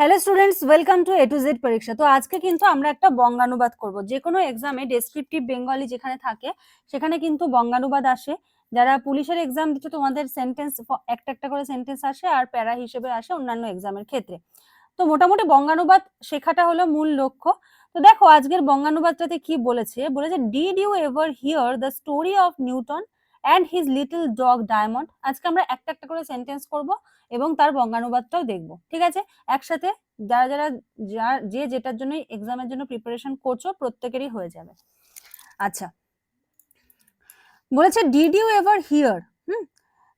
Hello students welcome to A to Z পরীক্ষা তো আজকে কিন্তু আমরা একটা বঙ্গানুবাদ করব। যে কোনো এক্সামে ডেসক্রিপটিভ বেঙ্গলি যেখানে থাকে, সেখানে কিন্তু বঙ্গানুবাদ আসে। যারা পুলিশের এক্সাম দিচ্ছে, তোমাদের সেন্টেন্স একটা একটা করে সেন্টেন্স আসে আর প্যারা হিসেবে আসে অন্যান্য এক্সামের ক্ষেত্রে। তো মোটামুটি বঙ্গানুবাদ শেখাটা হলো মূল লক্ষ্য। তো দেখো, আজকের বঙ্গানুবাদটাতে কি বলেছে? বলেছে did you ever hear the story of Newton and his little dog Diamond আজকে আমরা একটা একটা করে সেন্টেন্স করব এবং তার বঙ্গানুবাদটাও দেখব। ঠিক আছে? একসাথে যারা যারা যার যে যেটার জন্য এক্সামের জন্য প্রিপারেশন করছ, প্রত্যেকেরই হয়ে যাবে। আচ্ছা। বলেছে did you ever hear hmm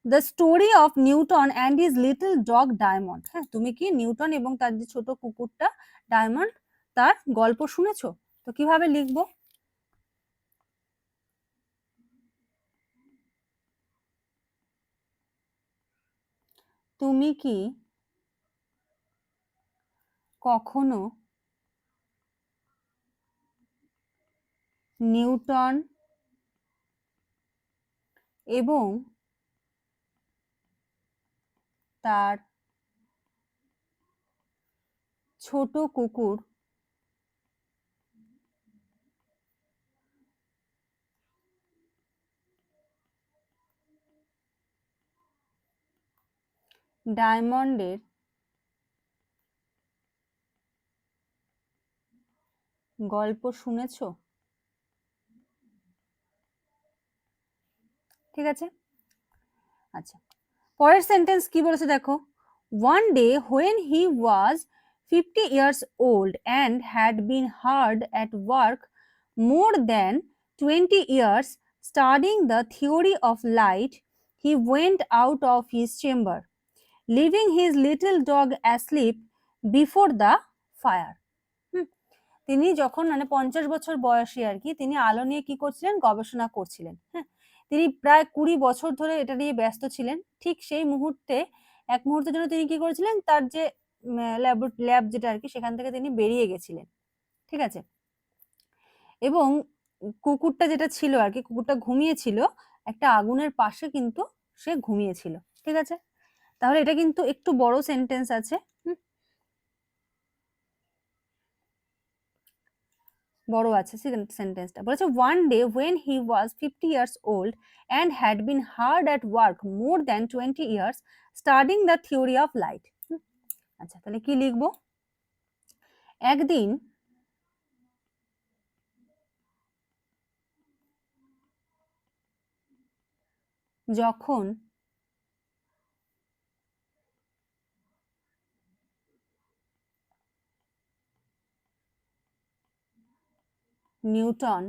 the story of Newton and his little dog Diamond হ্যাঁ তুমি কি নিউটন এবং তার যে ছোট কুকুরটা ডায়মন্ড তার গল্প শুনেছো? তো কীভাবে লিখব? তুমি কি কখনো নিউটন এবং তার ছোট কুকুর ডায়মন্ডের গল্প শুনেছো? ঠিক আছে? আচ্ছা। পরের সেন্টেন্স কি বলেছে দেখো? One day when he was fifty years old and had been hard at work more than twenty years studying the theory of light he went out of his chamber leaving his little dog asleep before the fire তিনি যখন মানে পঞ্চাশ বছর বয়সী আর কি, তিনি আলো নিয়ে কি করছিলেন? গবেষণা করছিলেন। হ্যাঁ তিনি প্রায় কুড়ি বছর ধরে এটা নিয়ে ব্যস্ত ছিলেন। ঠিক সেই মুহূর্তে এক মুহূর্তের জন্য তিনি কি করেছিলেন? তার যে ল্যাব ল্যাব যেটা আর কি, সেখান থেকে তিনি বেরিয়ে গেছিলেন। ঠিক আছে? এবং কুকুরটা যেটা ছিল আর কি, কুকুরটা ঘুমিয়েছিল, একটা আগুনের পাশে কিন্তু সে ঘুমিয়েছিল। ঠিক আছে? তাহলে এটা কিন্তু একটু বড় সেন্টেন্স আছে। বড় আছে সেন্টেন্সটা বলেছে one day when he was fifty years old and had been hard at work more than twenty years studying the theory of light আচ্ছা তাহলে কি লিখব? একদিন যখন নিউটন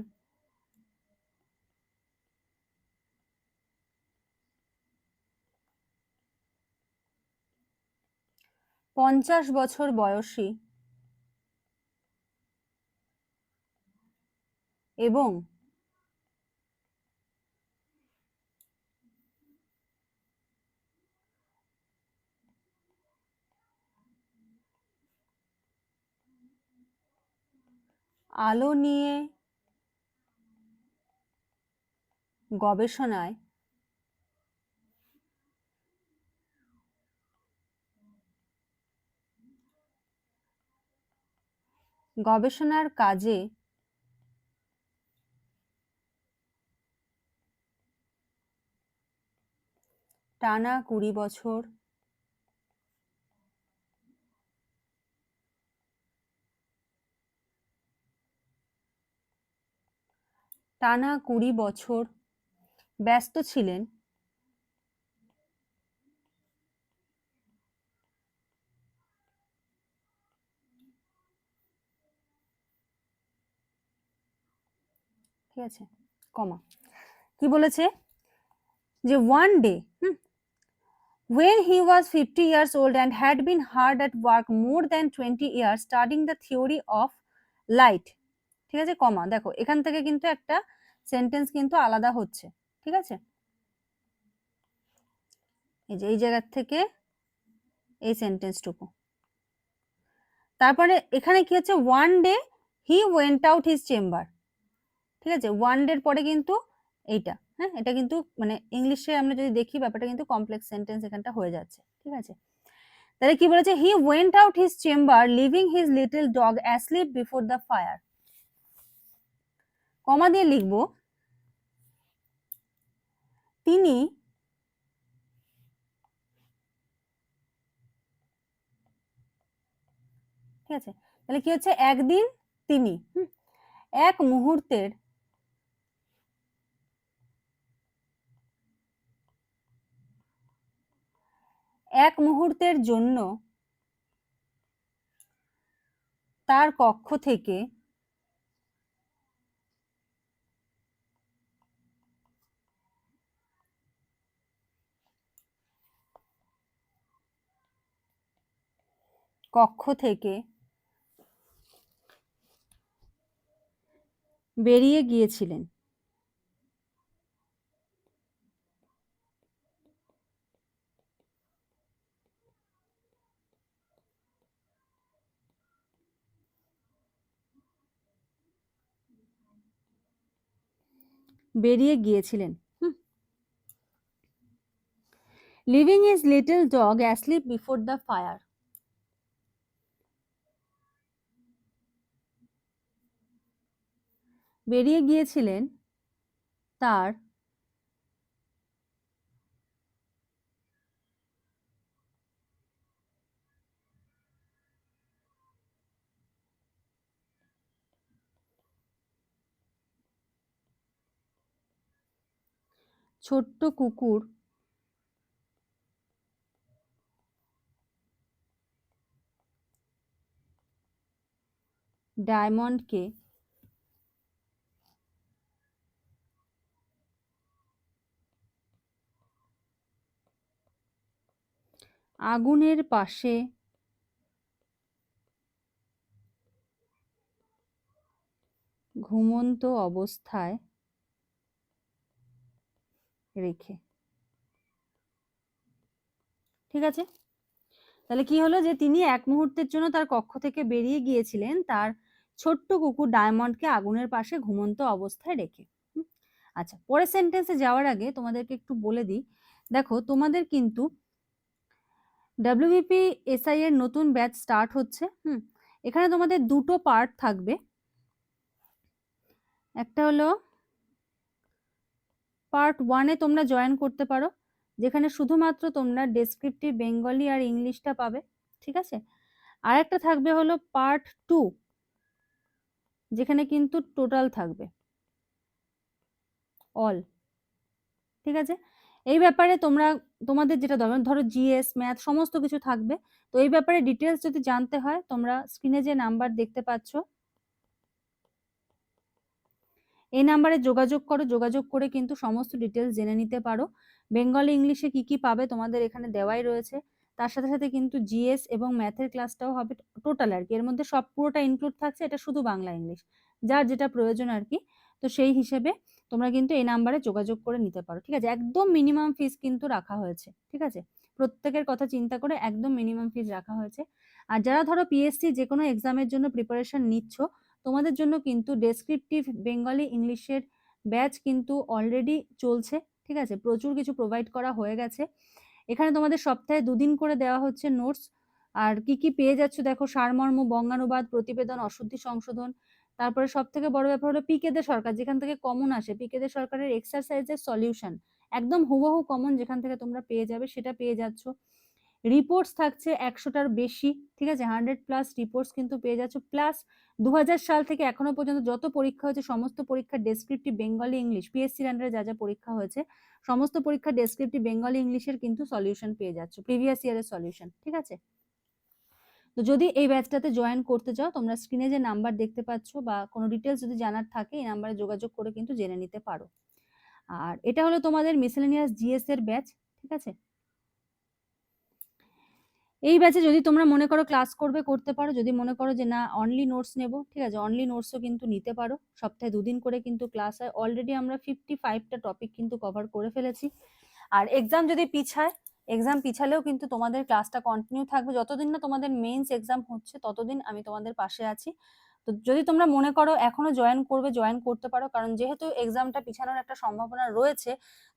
পঞ্চাশ বছর বয়সী এবং আলো নিয়ে গবেষণায় গবেষণার কাজে টানা কুড়ি বছর টানা কুড়ি বছর ব্যস্ত ছিলেন ঠিক আছে কমা কি বলেছে যে one day when he was 50 years old and had been hard at work more than 20 years studying the theory of light ঠিক আছে কমা দেখো এখান থেকে কিন্তু একটা সেন্টেন্স কিন্তু আলাদা হচ্ছে, ঠিক আছে? এই যে, এই জায়গার থেকে এই সেন্টেন্সটুকু তারপরে এখানে কি হচ্ছে? One day he went out his chamber ঠিক আছে? ওয়ান ডের পরে কিন্তু এইটা হ্যাঁ? এটা কিন্তু মানে ইংলিশে আমরা যদি দেখি, ব্যাপারটা কিন্তু কমপ্লেক্স সেন্টেন্স এখানটা হয়ে যাচ্ছে, ঠিক আছে? তাহলে কি বলেছে? He went out his chamber leaving his little dog asleep before the fire comma দিয়ে লিখব। তিনি ঠিক আছে? তাহলে কি হচ্ছে? একদিন তিনি এক মুহূর্তের এক মুহূর্তের জন্য তার কক্ষ থেকে কক্ষ থেকে বেরিয়ে গিয়েছিলেন। বেরিয়ে গিয়েছিলেন। Leaving his little dog asleep before the fire বেরিয়ে গিয়েছিলেন তার ছোট্ট কুকুর ডায়মন্ডকে আগুনের পাশে। ঘুমন্ত অবস্থায় রেখে। ঠিক আছে? তাহলে কি হলো যে, তিনি এক মুহূর্তের জন্য তার কক্ষ থেকে বেরিয়ে গিয়েছিলেন তার ছোট্ট কুকুর ডায়মন্ডকে আগুনের পাশে ঘুমন্ত অবস্থায় রেখে। আচ্ছা পরের সেন্টেন্সে যাওয়ার আগে তোমাদেরকে একটু বলে দিই। দেখো, তোমাদের কিন্তু ডাব্লিউবিপি এসআই এর নতুন ব্যাচ স্টার্ট হচ্ছে, হুম? এখানে তোমাদের দুটো পার্ট থাকবে। একটা হলো পার্ট ওয়ানে তোমরা জয়েন করতে পারো, যেখানে শুধুমাত্র তোমরা ডেসক্রিপটিভ বেঙ্গলি আর ইংলিশটা পাবে, ঠিক আছে? আর একটা থাকবে হলো পার্ট টু যেখানে কিন্তু টোটাল থাকবে। অল ঠিক আছে? এই ব্যাপারে তোমরা, তোমাদের যেটা দরকার, ধরো জিএস ম্যাথ সমস্ত কিছু থাকবে। তো এই ব্যাপারে ডিটেলস যদি জানতে হয়, তোমরা স্ক্রিনে যে নাম্বার দেখতে পাচ্ছ, এই নাম্বারে যোগাযোগ করো। যোগাযোগ করে কিন্তু সমস্ত ডিটেলস জেনে নিতে পারো। বেঙ্গলি ইংলিশে কি কি পাবে তোমাদের এখানে দেওয়াই রয়েছে। তার সাথে সাথে কিন্তু জিএস এবং ম্যাথের ক্লাসটাও হবে টোটাল আর কি। এর মধ্যে সব পুরোটা ইনক্লুড থাকছে, এটা শুধু বাংলা ইংলিশ যার যেটা প্রয়োজন আর কি। তো সেই হিসেবে তোমরা কিন্তু এই নাম্বারে যোগাযোগ করে নিতে পারো, ঠিক আছে? একদম মিনিমাম ফিস কিন্তু রাখা হয়েছে, ঠিক আছে? প্রত্যেকের কথা চিন্তা করে একদম মিনিমাম ফিস রাখা হয়েছে। আর যারা ধরো পিএসসি যে কোনো এক্সামের জন্য প্রিপারেশন নিচ্ছ, তোমাদের জন্য কিন্তু ডেসক্রিপটিভ বেঙ্গলি ইংলিশের ব্যাচ কিন্তু অলরেডি চলছে, ঠিক আছে? প্রচুর কিছু প্রোভাইড করা হয়ে গেছে। এখানে তোমাদের সপ্তাহে দুদিন করে দেওয়া হচ্ছে নোটস আর কি কি পেয়ে যাচ্ছ দেখো, সারমর্ম, বঙ্গানুবাদ, প্রতিবেদন, অশুদ্ধি সংশোধন তারপরে সব থেকে বড় ব্যাপার হলো পিকেদে সরকার, যেখান থেকে কমন আসে। পিকেদে সরকারের এক্সারসাইজের সলিউশন একদম হুবহু কমন যেখান থেকে তোমরা পেয়ে যাবে, সেটা পেয়ে যাচ্ছ। রিপোর্টস থাকছে একশোটার বেশি, ঠিক আছে? হান্ড্রেড প্লাস রিপোর্টস কিন্তু পেয়ে যাচ্ছ। প্লাস দু হাজার সাল থেকে এখনও পর্যন্ত যত পরীক্ষা হয়েছে, সমস্ত পরীক্ষার ডেসক্রিপটিভ বেঙ্গলি ইংলিশ পিএসসির আন্ডারে যা যা পরীক্ষা হয়েছে, সমস্ত পরীক্ষার ডেসক্রিপটিভ বেঙ্গলি ইংলিশের কিন্তু সলিউশন পেয়ে যাচ্ছ প্রিভিয়াস ইয়ারের সলিউশন ঠিক আছে? তো যদি এই ব্যাচটাতে জয়েন করতে চাও, তোমরা স্ক্রিনে যে নাম্বার দেখতে পাচ্ছ বা কোনো ডিটেলস যদি জানার থাকে, এই নাম্বারে যোগাযোগ করে কিন্তু জেনে নিতে পারো। আর এটা হলো তোমাদের মিসেলেনিয়াস জিএস এর ব্যাচ ঠিক আছে? এই ব্যাচে যদি তোমরা মনে করো ক্লাস করবে, করতে পারো। যদি মনে করো যে না অনলি নোটস নেব, ঠিক আছে? অনলি নোটসও কিন্তু নিতে পারো। সপ্তাহে দুদিন করে কিন্তু ক্লাস হয়। অলরেডি আমরা ফিফটি ফাইভটা টপিক কিন্তু কভার করে ফেলেছি। আর এক্সাম যদি পিছায় এক্সাম পিছালেও কিন্তু তোমাদের ক্লাসটা কন্টিনিউ থাকবে। যতদিন না তোমাদের মেইনস এক্সাম হচ্ছে, ততদিন আমি তোমাদের পাশে আছি। তো যদি তোমরা মনে করো এখনও জয়েন করবে জয়েন করতে পারো। কারণ যেহেতু এক্সামটা পিছানোর একটা সম্ভাবনা রয়েছে,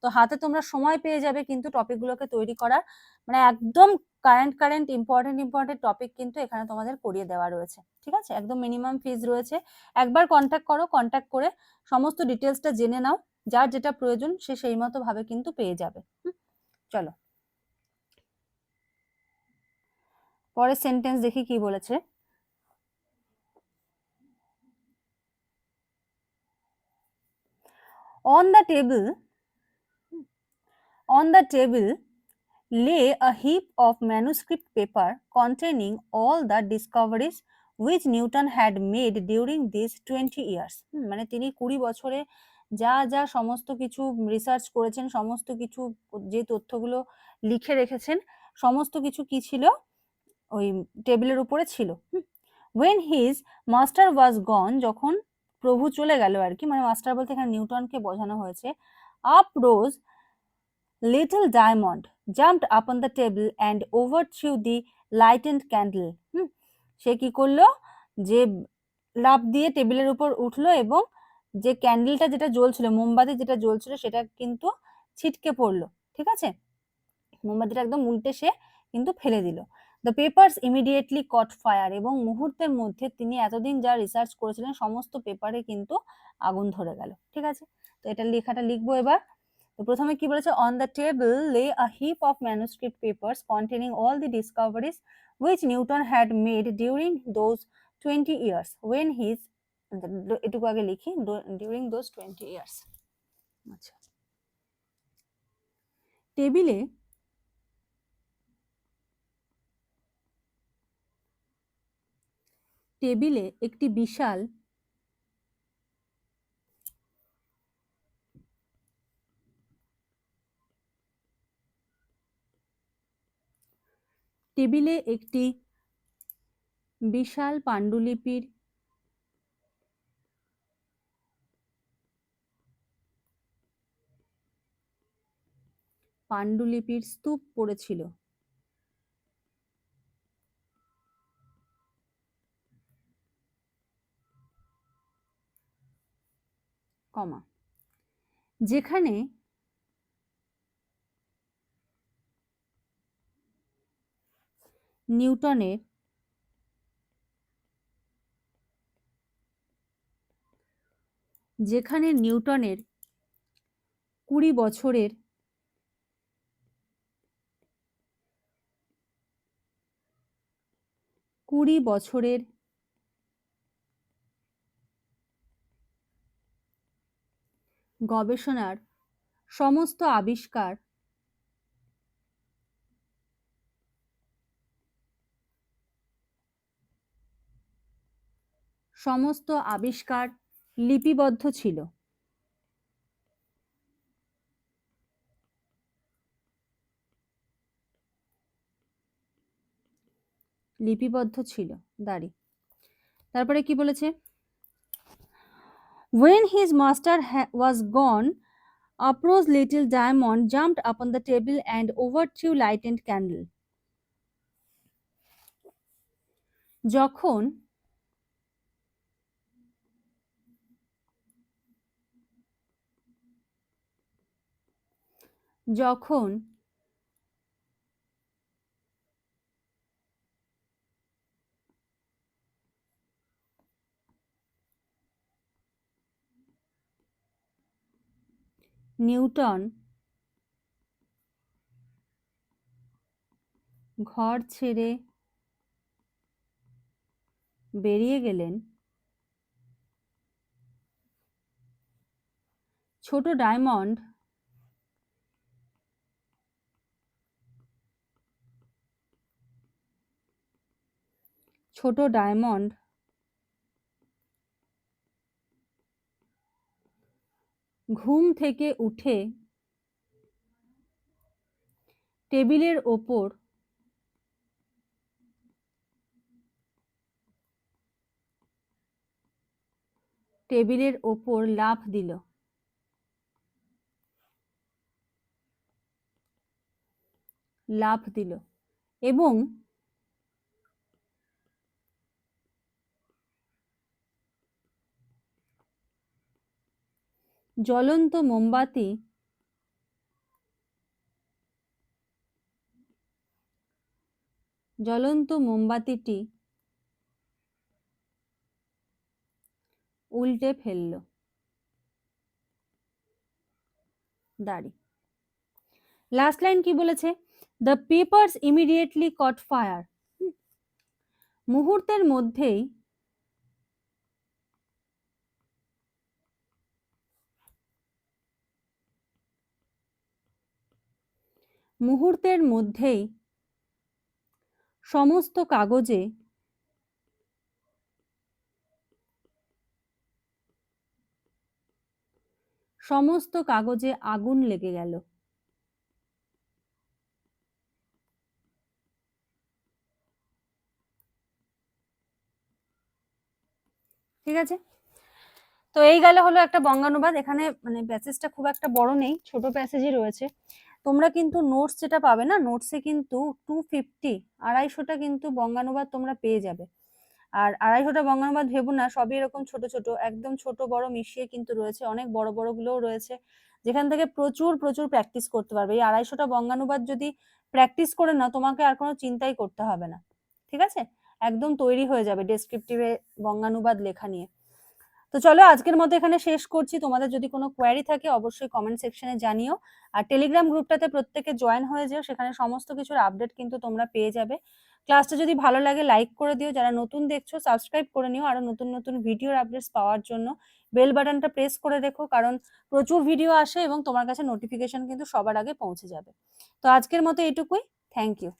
তো হাতে তোমরা সময় পেয়ে যাবে কিন্তু টপিকগুলোকে তৈরি করার। মানে একদম current current important important topic কিন্তু এখানে তোমাদের করিয়ে দেওয়া রয়েছে। ঠিক আছে? একদম মিনিমাম ফিজ রয়েছে। একবার কন্ট্যাক্ট করো কন্ট্যাক্ট করে সমস্ত ডিটেলসটা জেনে নাও। যার যেটা প্রয়োজন, সে সেই মতো ভাবে কিন্তু পেয়ে যাবে। চলো। পরের সেন্টেন্স দেখি কি বলেছে। On the table on the table lay a heap of manuscript paper containing all the discoveries which Newton had made during this twenty years মানে তিনি কুড়ি বছরে যা যা সমস্ত কিছু রিসার্চ করেছেন, সমস্ত কিছু যে তথ্যগুলো লিখে রেখেছেন, সমস্ত কিছু কি ছিল? ওই টেবিলের উপরে ছিল। When his master was gone যখন প্রভু চলে গেল আর কি মানে মাস্টার বলতে এখানে নিউটনকে বোঝানো হয়েছে up rose little Diamond jumped up on the table and overthrew the light and candle hmm. সে কি করল? যে লাভ দিয়ে টেবিলের উপর উঠল এবং যে ক্যান্ডেলটা যেটা জ্বলছিল, মোমবাতি যেটা জ্বলছিল, সেটা কিন্তু ছিটকে পড়ল। ঠিক আছে? মোমবাতিটা একদম উল্টে সে কিন্তু ফেলে দিল। The papers immediately caught fire এবং মুহূর্তের মধ্যে তিনি এতদিন যা রিসার্চ করেছিলেন সমস্ত পেপারে কিন্তু আগুন ধরে গেল। ঠিক আছে? তো এটা লেখাটা লিখব এবার। তো প্রথমে কি বলেছে? On the table lay a heap of manuscript papers containing all the discoveries which Newton had made during those 20 years, when his, এটুকু আগে লিখি, during those 20 years আচ্ছা। টেবিলে টেবিলে একটি বিশাল টেবিলে একটি বিশাল পাণ্ডুলিপির পাণ্ডুলিপির স্তূপ পড়েছিল। কমা। যেখানে নিউটনের যেখানে নিউটনের কুড়ি বছরের কুড়ি বছরের গবেষণার সমস্ত আবিষ্কার সমস্ত আবিষ্কার লিপিবদ্ধ ছিল। লিপিবদ্ধ ছিল দাঁড়ি। তারপরে কি বলেছে? When his master was gone, Upro's little diamond jumped upon the table and overthrew lighted candle. যখন যখন নিউটন ঘর ছেড়ে বেরিয়ে গেলেন। ছোট ডায়মন্ড ছোট ডায়মন্ড ঘুম থেকে উঠে টেবিলের ওপর টেবিলের ওপর লাফ দিল। লাফ দিল এবং জ্বলন্ত মোমবাতি জ্বলন্ত মোমবাতিটি উল্টে ফেলল। দাড়ি। লাস্ট লাইন কি বলেছে? The papers immediately caught fire মুহূর্তের মধ্যেই মুহূর্তের মধ্যেই সমস্ত কাগজে সমস্ত কাগজে আগুন লেগে গেল। ঠিক আছে? তো এই গেল হলো একটা বঙ্গানুবাদ। এখানে মানে প্যাসেজটা খুব একটা বড় নেই, ছোট প্যাসেজই রয়েছে। তোমরা কিন্তু নোটস যেটা পাবে না নোটসে কিন্তু টু ফিফটি আড়াইশোটা কিন্তু বঙ্গানুবাদ তোমরা পেয়ে যাবে। আর আড়াইশোটা বঙ্গানুবাদ ভেবো না, সবই এরকম ছোট ছোট, একদম ছোট বড় মিশিয়ে কিন্তু রয়েছে, অনেক বড় বড় গুলোও রয়েছে। যেখান থেকে প্রচুর প্রচুর প্র্যাকটিস করতে পারবে। এই আড়াইশোটা বঙ্গানুবাদ যদি প্র্যাকটিস করে না তোমাকে আর কোনো চিন্তাই করতে হবে না। ঠিক আছে? একদম তৈরি হয়ে যাবে ডেসক্রিপটিভে বঙ্গানুবাদ লেখা নিয়ে। তো চলো আজকের মতো এখানে শেষ করছি। তোমাদের যদি কোনো কোয়ারি থাকে, অবশ্যই কমেন্ট সেকশনে জানিও। আর টেলিগ্রাম গ্রুপটাতে প্রত্যেকে জয়েন হয়ে যেও, সেখানে সমস্ত কিছুর আপডেট কিন্তু তোমরা পেয়ে যাবে। ক্লাসটা যদি ভালো লাগে লাইক করে দিও। যারা নতুন দেখছ সাবস্ক্রাইব করে নিও। আরও নতুন নতুন ভিডিওর আপডেটস পাওয়ার জন্য বেল বাটনটা প্রেস করে রেখো কারণ প্রচুর ভিডিও আসে এবং তোমার কাছে নোটিফিকেশন কিন্তু সবার আগে পৌঁছে যাবে। তো আজকের মতো এটুকুই। Thank you